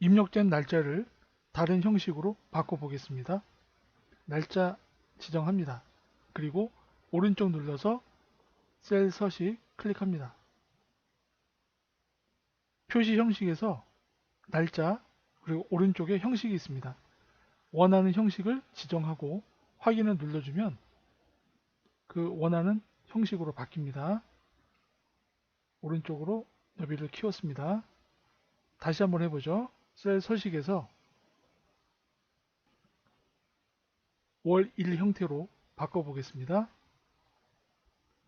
입력된 날짜를 다른 형식으로 바꿔보겠습니다. 날짜 지정합니다. 그리고 오른쪽 눌러서 셀 서식 클릭합니다. 표시 형식에서 날짜 그리고 오른쪽에 형식이 있습니다. 원하는 형식을 지정하고 확인을 눌러주면 그 원하는 형식으로 바뀝니다. 오른쪽으로 너비를 키웠습니다. 다시 한번 해보죠. 셀 서식에서 월 1 형태로 바꿔보겠습니다.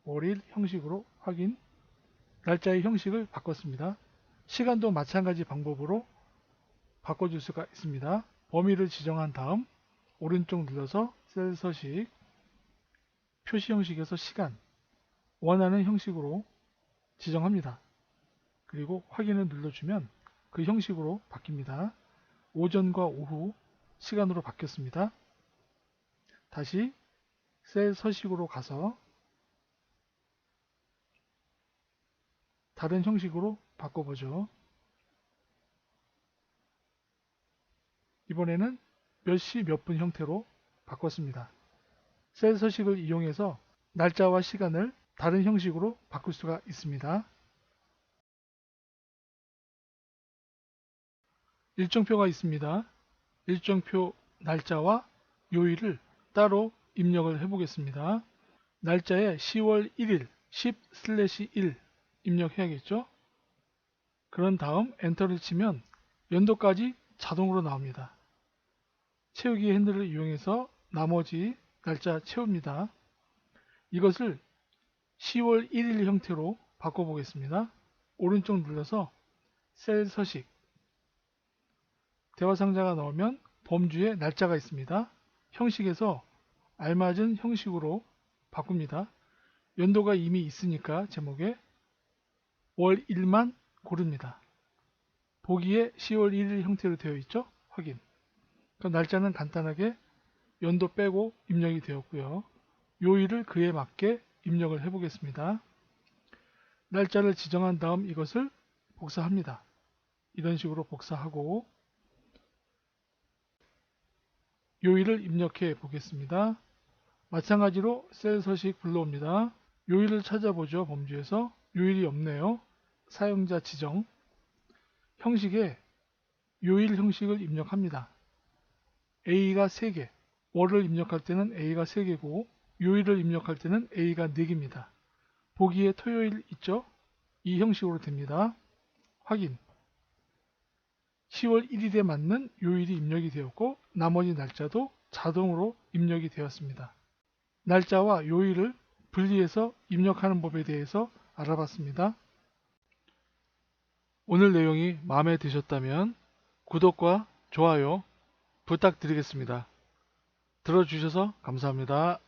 월 1 형식으로 확인 날짜의 형식을 바꿨습니다. 시간도 마찬가지 방법으로 바꿔줄 수가 있습니다. 범위를 지정한 다음 오른쪽 눌러서 셀 서식 표시 형식에서 시간 원하는 형식으로 지정합니다. 그리고 확인을 눌러주면 그 형식으로 바뀝니다. 오전과 오후 시간으로 바뀌었습니다. 다시 셀 서식으로 가서 다른 형식으로 바꿔보죠. 이번에는 몇 시 몇 분 형태로 바꿨습니다. 셀 서식을 이용해서 날짜와 시간을 다른 형식으로 바꿀 수가 있습니다. 일정표가 있습니다. 일정표 날짜와 요일을 따로 입력을 해 보겠습니다. 날짜에 10월 1일 10/1 입력해야겠죠? 그런 다음 엔터를 치면 연도까지 자동으로 나옵니다. 채우기 핸들을 이용해서 나머지 날짜 채웁니다. 이것을 10월 1일 형태로 바꿔보겠습니다. 오른쪽 눌러서 셀 서식 대화 상자가 나오면 범주에 날짜가 있습니다. 형식에서 알맞은 형식으로 바꿉니다. 연도가 이미 있으니까 제목에 월 1만 고릅니다. 보기에 10월 1일 형태로 되어 있죠? 확인. 그럼 날짜는 간단하게 연도 빼고 입력이 되었고요. 요일을 그에 맞게 입력을 해보겠습니다. 날짜를 지정한 다음 이것을 복사합니다. 이런 식으로 복사하고 요일을 입력해 보겠습니다. 마찬가지로 셀 서식 불러옵니다. 요일을 찾아보죠. 범주에서 요일이 없네요. 사용자 지정 형식에 요일 형식을 입력합니다. A가 3개, 월을 입력할 때는 A가 3개고 요일을 입력할 때는 A가 4개입니다. 보기에 토요일 있죠? 이 형식으로 됩니다. 확인 10월 1일에 맞는 요일이 입력이 되었고 나머지 날짜도 자동으로 입력이 되었습니다. 날짜와 요일을 분리해서 입력하는 법에 대해서 알아봤습니다. 오늘 내용이 마음에 드셨다면 구독과 좋아요 부탁드리겠습니다. 들어주셔서 감사합니다.